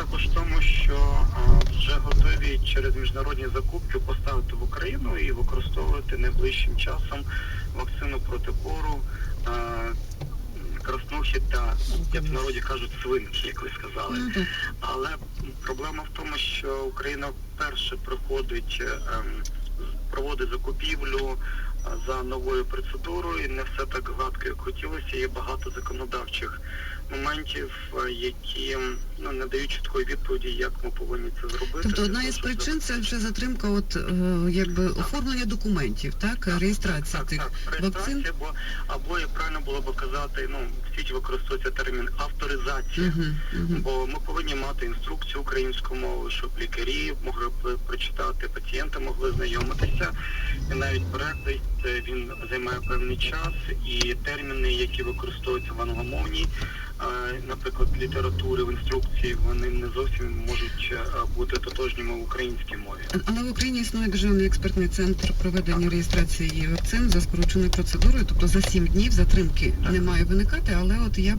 також в тому, що вже готові через міжнародні закупки поставити в Україну і використовувати найближчим часом вакцину проти кору, а, краснухи та, як в народі кажуть, свинки, як ви сказали. Але проблема в тому, що Україна вперше проходить, е, ем, проводить закупівлю е, за новою процедурою. Не все так гладко, як хотілося. Є багато законодавчих моментів, е, які ну не дають чіткої відповіді, як ми повинні це зробити. Тобто одна із причин це вже затримка, от е, якби оформлення документів, так, реєстрація так, тих так, вакцин. реєстрація, бо або як правильно було б казати, ну в світі використовується термін авторизація. Угу, угу. Бо ми повинні мати інструкцію українською мовою, щоб лікарі могли б прочитати, пацієнти могли знайомитися. І навіть переклад е, він займає певний час, і терміни, які використовуються в англомовній, е, наприклад, літератури в інструкції, вони не зовсім можуть е, бути тотожніми в українській мові. Але в Україні існує державний експертний центр проведення реєстрації вакцин за скороченою процедурою, тобто за сім днів затримки не має виникати, але от я